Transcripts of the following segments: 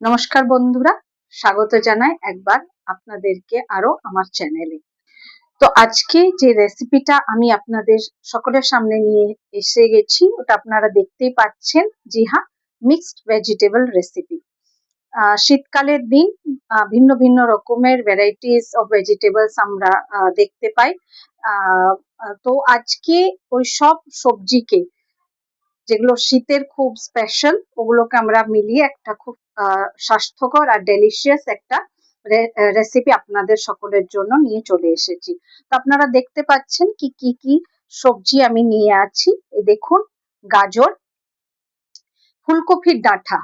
নমস্কার বন্ধুরা, স্বাগত জানাই একবার আপনাদেরকে আরও আমার চ্যানেলে তো আজকে যে রেসিপিটা আমি আপনাদের সকলের সামনে নিয়ে এসে গেছি, ওটা আপনারা দেখতেই পাচ্ছেন জি হ্যাঁ মিক্সড ভেজিটেবল রেসিপি শীতকালের দিন ভিন্ন ভিন্ন রকমের ভ্যারাইটিস অফ ভেজিটেবলস আমরা দেখতে পাই। তো আজকে ওই সব সবজিকে, যেগুলো শীতের খুব স্পেশাল ওগুলোকে আমরা মিলিয়ে একটা খুব স্বাস্থ্যকর আর ডেলিশিয়াস একটা রেসিপি আপনাদের সকলের জন্য নিয়ে চলে এসেছি। তো আপনারা দেখতে পাচ্ছেন কি কি কি সবজি আমি নিয়ে আছি। দেখুন, গাজর, ফুলকপির ডাঁটা।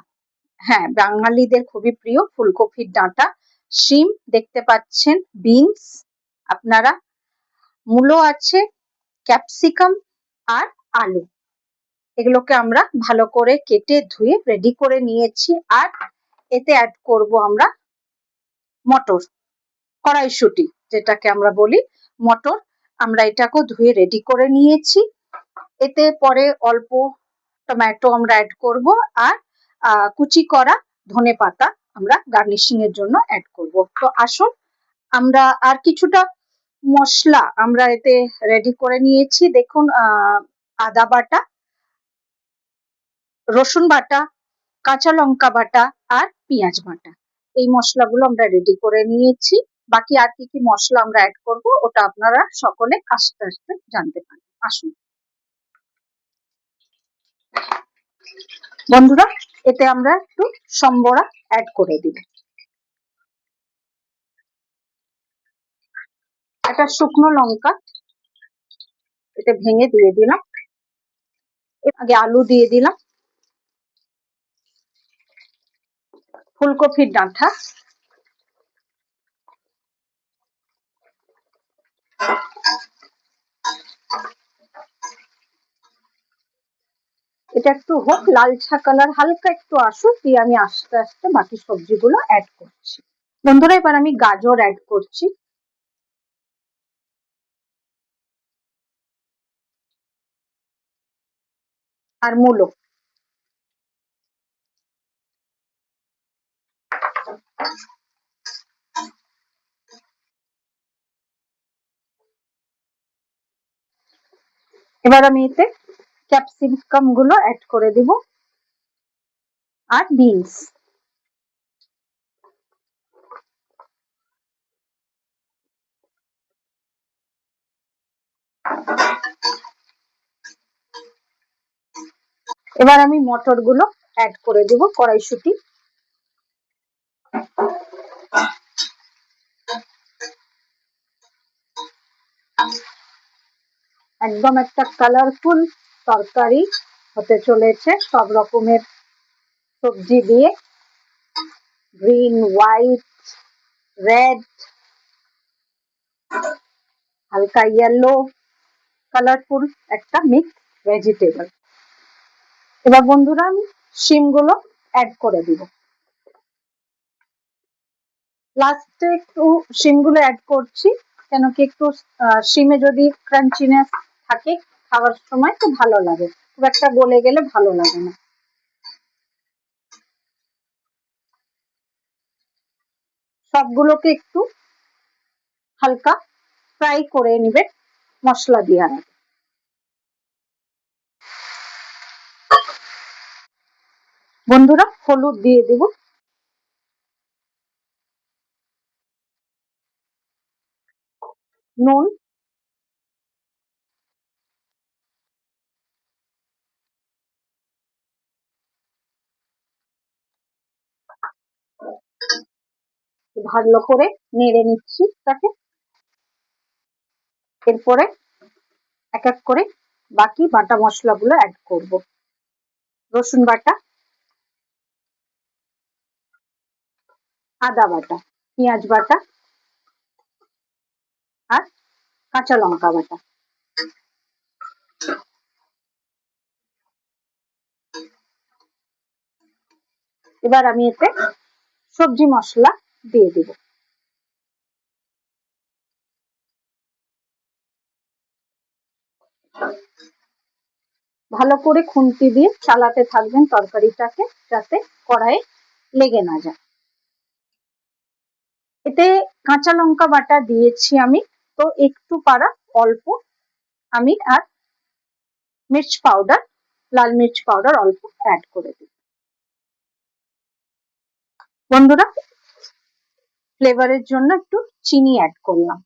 হ্যাঁ বাঙালিদের খুবই প্রিয় ফুলকপির ডাঁটা। শিম, দেখতে পাচ্ছেন বিনস আপনারা, মূলো আছে ক্যাপসিকাম আর আলু। এগুলোকে আমরা ভালো করে কেটে ধুয়ে রেডি করে নিয়েছি। আর এতে অ্যাড করব আমরা মটর কড়াইশুটি, যেটাকে আমরা বলি মটর। আমরা এটাকেও ধুয়ে রেডি করে নিয়েছি। এতে পরে অল্প টমেটো আমরা অ্যাড করব আর কুচি করা ধনে পাতা আমরা গার্নিশিং এর জন্য অ্যাড করব। তো আসুন, আমরা আর কিছুটা মশলা আমরা এতে রেডি করে নিয়েছি। দেখুন আদা বাটা রসুন বাটা, কাঁচা লঙ্কা বাটা আর পেঁয়াজ বাটা। এই মশলাগুলো আমরা রেডি করে নিয়েছি। বাকি আর কি কি মশলা আমরা অ্যাড করব, ওটা আপনারা সকলে আস্তে আস্তে জানতে পারেন আসুন। বন্ধুরা, এতে আমরা একটু সম্বরা অ্যাড করে দিব। একটা শুকনো লঙ্কা এটা ভেঙে দিয়ে দিলাম। আগে আলু দিয়ে দিলাম। ফুলকপির ডাঁটা। এটা একটু হোক লালচা কালার, হালকা একটু আসুক, দিয়ে আমি আস্তে আস্তে বাকি সবজিগুলো অ্যাড করছি। বন্ধুরা, এবার আমি গাজর অ্যাড করছি। আর মূলো। এবার আমি এতে ক্যাপসিকামগুলো অ্যাড করে দিব আর বিনস এবার আমি মটরগুলো অ্যাড করে দিব কড়াইশুটি। একদম একটা কালারফুল তরকারি হতে চলেছে, সব রকমের সবজি দিয়ে। গ্রিন হোয়াইট রেড হালকা ইয়েলো কালারফুল একটা মিক্স ভেজিটেবল এবার বন্ধুরা আমি শিমগুলো অ্যাড করে দিব। লাস্টে একটু শিমগুলো অ্যাড করছি, কেন কি একটু শিমে যদি ক্রাঞ্চিনেস থাকে, খাওয়ার সময় তো ভালো লাগে। খুব একটা গলে গেলে ভালো লাগে না। সবগুলোকে একটু হালকা ফ্রাই করে নিবে, মশলা দিয়ে আগে বন্ধুরা, হলুদ দিয়ে দেব। নুন ভালো করে নেড়ে নিচ্ছি তাকে। এরপরে এক এক করে বাকি বাটা মশলাগুলো অ্যাড করব। রসুন বাটা, আদা বাটা, পেঁয়াজ বাটা আর কাঁচা লঙ্কা বাটা। এবার আমি এতে সবজি মশলা দিয়ে দেব। ভালো করে খুন্তি দিয়ে চালাতে থাকবেন তরকারিটাকে যাতে কড়াইয়ে লেগে না যায়। এতে কাঁচা লঙ্কা বাটা দিয়েছি আমি, তো একটু পারা অল্প আমি আর মির্চ পাউডার, লাল মির্চ পাউডার অল্প অ্যাড করে দিই। বন্ধুরা ফ্লেভারের জন্য একটু চিনি অ্যাড করলাম।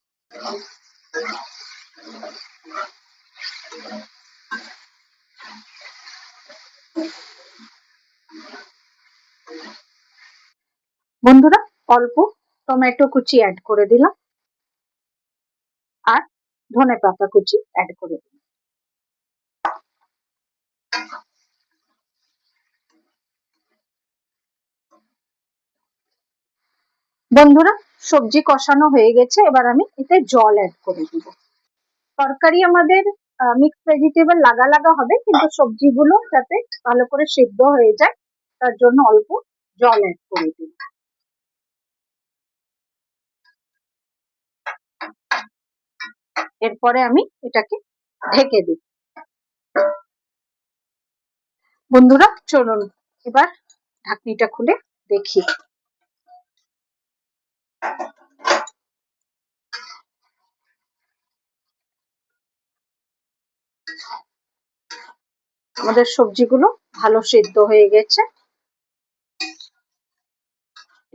বন্ধুরা, অল্প টমেটো কুচি অ্যাড করে দিলাম। আর ধনে পাতা কুচি অ্যাড করে দিলাম। বন্ধুরা, সবজি কষানো হয়ে গেছে, এবার আমি এতে জল অ্যাড করে দিব। তরকারি আমাদের মিক্স ভেজিটেবল লাগা লাগা হবে, কিন্তু সবজিগুলো যাতে ভালো করে সিদ্ধ হয়ে যায়, তার জন্য অল্প জল অ্যাড করে দিব। এরপরে আমি এটাকে ঢেকে দিই বন্ধুরা, চলুন, এবার ঢাকনিটা খুলে দেখি। আমাদের সবজিগুলো ভালো সিদ্ধ হয়ে গেছে।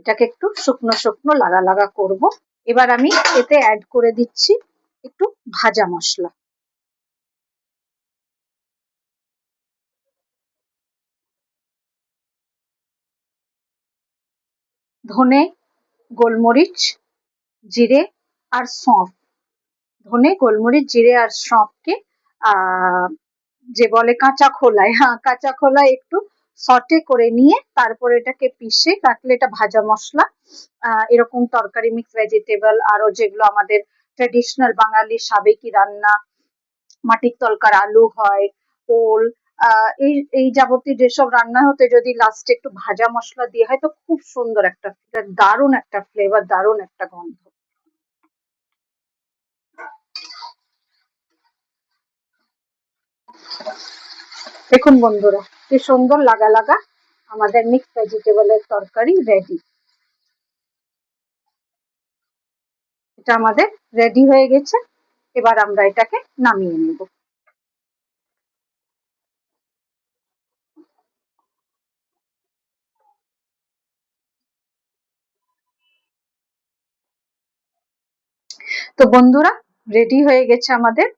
এটাকে একটু শুকনো শুকনো লাগা লাগা করব। এবার আমি এতে অ্যাড করে দিচ্ছি একটু ভাজা মশলা। ধনে গোলমরিচ, জিরে আর সঁফ। ধনে, গোলমরিচ, জিরে আর সঁফকে যে বলে কাঁচা খোলায় হ্যাঁ কাঁচা খোলায় একটু সটে করে নিয়ে তারপরে এটাকে পিষে কাটলে এটা ভাজা মশলা এরকম তরকারি মিক্স ভেজিটেবল আরও যেগুলো আমাদের ট্রেডিশনাল বাঙালি সাবেকি রান্না, মাটির তলকার আলু হয়, ওল এই এই যাবতীয় যেসব রান্না হতে, যদি লাস্টে একটু ভাজা মশলা দিয়ে হয়, তো খুব সুন্দর একটা দারুণ একটা ফ্লেভার দারুণ একটা গন্ধ। দেখুন বন্ধুরা, কি সুন্দর লাগা লাগা আমাদের মিক্স ভেজিটেবলের তরকারি রেডি এটা আমাদের রেডি হয়ে গেছে, এবার আমরা এটাকে নামিয়ে নেব। তো বন্ধুরা রেডি হয়ে গেছে আমাদের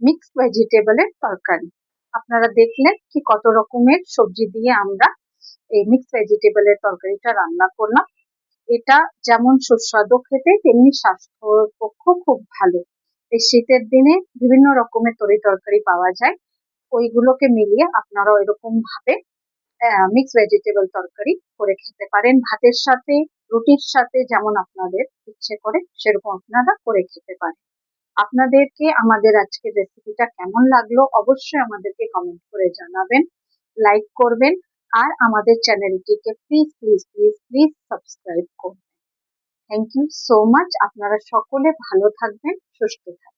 মিক্সড ভেজিটেবলের তরকারি। আপনারা দেখলেন কি কত রকমের সবজি দিয়ে আমরা এই মিক্সড ভেজিটেবলের তরকারিটা রান্না করলাম। এটা যেমন সুস্বাদু খেতে, তেমনি স্বাস্থ্যর পক্ষ খুব ভালো। এই শীতের দিনে বিভিন্ন রকমের তরি তরকারি পাওয়া যায়। ওইগুলোকে মিলিয়ে আপনারা এরকম ভাবে মিক্স ভেজিটেবল তরকারি করে খেতে পারেন। ভাতের সাথে রুটির সাথে যেমন আপনাদের ইচ্ছে করে, সেরকম আপনারা করে খেতে পারেন। আপনাদেরকে আমাদের আজকের রেসিপিটা কেমন লাগল অবশ্যই আমাদেরকে কমেন্ট করে জানাবেন লাইক করবেন, আর আমাদের চ্যানেলটিকে please please please please subscribe করবেন। থ্যাংক ইউ সো মাচ আপনারা সকলে ভালো থাকবেন, সুস্থ থাকবেন।